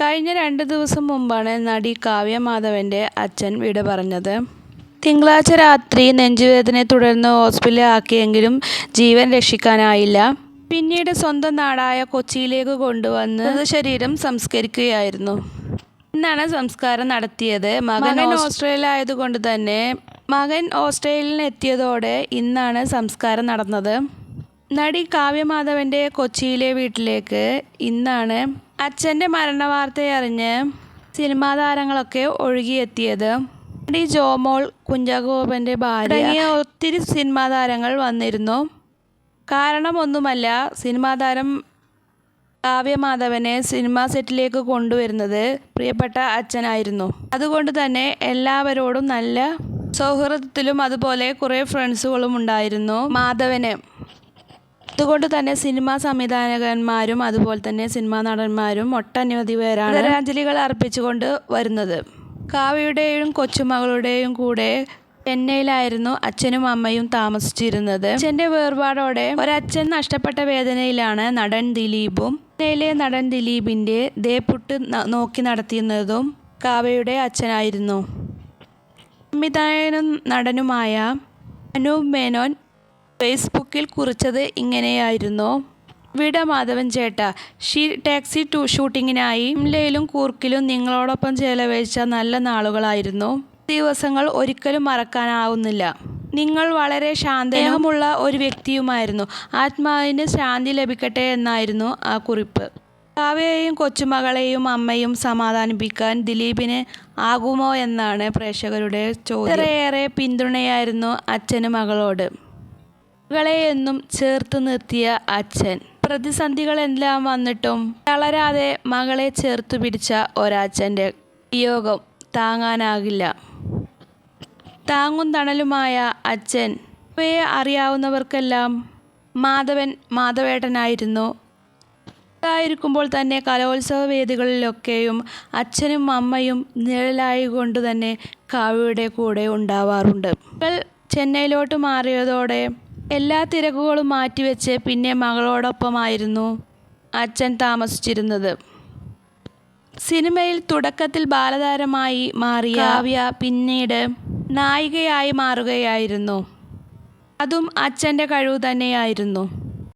കഴിഞ്ഞ രണ്ട് ദിവസം മുമ്പാണ് നടി കാവ്യ മാധവന്റെ അച്ഛൻ വിട പറഞ്ഞത്. തിങ്കളാഴ്ച രാത്രി നെഞ്ചുവേദനയെ തുടർന്ന് ഹോസ്പിറ്റലിൽ ആക്കിയെങ്കിലും ജീവൻ രക്ഷിക്കാനായില്ല. പിന്നീട് സ്വന്തം നാടായ കൊച്ചിയിലേക്ക് കൊണ്ടുവന്ന് ശരീരം സംസ്കരിക്കുകയായിരുന്നു. ഇന്നാണ് സംസ്കാരം നടത്തിയത്. മകൻ ഓസ്ട്രേലിയ ആയതുകൊണ്ട് തന്നെ മകൻ ഓസ്ട്രേലിയയിൽ എത്തിയതോടെ ഇന്നാണ് സംസ്കാരം നടന്നത്. നടി കാവ്യമാധവന്റെ കൊച്ചിയിലെ വീട്ടിലേക്ക് ഇന്നാണ് അച്ഛന്റെ മരണവാർത്തയറിഞ്ഞ് സിനിമാ താരങ്ങളൊക്കെ ഒഴുകിയെത്തിയത് നടി ജോമോൾ കുഞ്ചാഗോപന്റെ ഭാര്യ. തുടങ്ങിയ ഒത്തിരി സിനിമാ താരങ്ങൾ വന്നിരുന്നു. കാരണമൊന്നുമല്ല സിനിമാ താരം കാവ്യമാധവനെ സിനിമാ സെറ്റിലേക്ക് കൊണ്ടുവരുന്നത് പ്രിയപ്പെട്ട അച്ഛനായിരുന്നു. അതുകൊണ്ട് തന്നെ എല്ലാവരോടും നല്ല സൗഹൃദത്തിലും അതുപോലെ കുറേ ഫ്രണ്ട്സുകളും ഉണ്ടായിരുന്നു മാധവന്. അതുകൊണ്ട് തന്നെ സിനിമാ സംവിധായകന്മാരും അതുപോലെ തന്നെ സിനിമാ നടന്മാരും ഒട്ടനവധി പേരാണ് ആദരാഞ്ജലികൾ അർപ്പിച്ചുകൊണ്ട് വരുന്നത്. കാവ്യയുടെയും കൊച്ചുമകളുടെയും കൂടെ ചെന്നൈയിലായിരുന്നു അച്ഛനും അമ്മയും താമസിച്ചിരുന്നത്. അച്ഛന്റെ വേർപാടോടെ ഒരച്ഛൻ നഷ്ടപ്പെട്ട വേദനയിലാണ് നടൻ ദിലീപും ചെന്നൈയിലെ നടൻ ദിലീപിന്റെ ദേപ്പുട്ട് നോക്കി നടത്തിയിരുന്നതും കാവയുടെ അച്ഛനായിരുന്നു. സംവിധായകനും നടനുമായ അനൂപ് മേനോൻ ഫേസ്ബുക്കിൽ കുറിച്ചത് ഇങ്ങനെയായിരുന്നു. വിട മാധവൻ ചേട്ട ഷീ ടാക്സി ടു ഷൂട്ടിങ്ങിനായി ഇംലയിലും കൂർക്കിലും നിങ്ങളോടൊപ്പം ചെലവഴിച്ച നല്ല നാളുകളായിരുന്നു. ദിവസങ്ങൾ ഒരിക്കലും മറക്കാനാവുന്നില്ല. നിങ്ങൾ വളരെ ശാന്തമുള്ള ഒരു വ്യക്തിയുമായിരുന്നു. ആത്മാവിന് ശാന്തി ലഭിക്കട്ടെ എന്നായിരുന്നു ആ കുറിപ്പ്. കാവ്യയെയും കൊച്ചുമകളെയും അമ്മയും സമാധാനിപ്പിക്കാൻ ദിലീപിന് ആകുമോ എന്നാണ് പ്രേക്ഷകരുടെ ചോദ്യം. ഏറെ പിന്തുണയായിരുന്നു അച്ഛനും മകളോട്. മകളെ എന്നും ചേർത്ത് നിർത്തിയ അച്ഛൻ. പ്രതിസന്ധികളെല്ലാം വന്നിട്ടും തളരാതെ മകളെ ചേർത്തു പിടിച്ച ഒരച്ഛന്റെ വിയോഗം താങ്ങാനാകില്ല. താങ്ങും തണലുമായ അച്ഛൻ ഇവയെ അറിയാവുന്നവർക്കെല്ലാം മാധവൻ മാധവേട്ടനായിരുന്നു. ായിരിക്കുമ്പോൾ തന്നെ കലോത്സവ വേദികളിലൊക്കെയും അച്ഛനും അമ്മയും നിഴലായി കൊണ്ട് തന്നെ കാവ്യയുടെ കൂടെ ഉണ്ടാവാറുണ്ട്. ചെന്നൈയിലോട്ട് മാറിയതോടെ എല്ലാ തിരക്കുകളും മാറ്റിവെച്ച് പിന്നെ മകളോടൊപ്പമായിരുന്നു അച്ഛൻ താമസിച്ചിരുന്നത്. സിനിമയിൽ തുടക്കത്തിൽ ബാലതാരമായി മാറിയ കാവ്യ പിന്നീട് നായികയായി മാറുകയായിരുന്നു. അതും അച്ഛന്റെ കഴിവ് തന്നെയായിരുന്നു.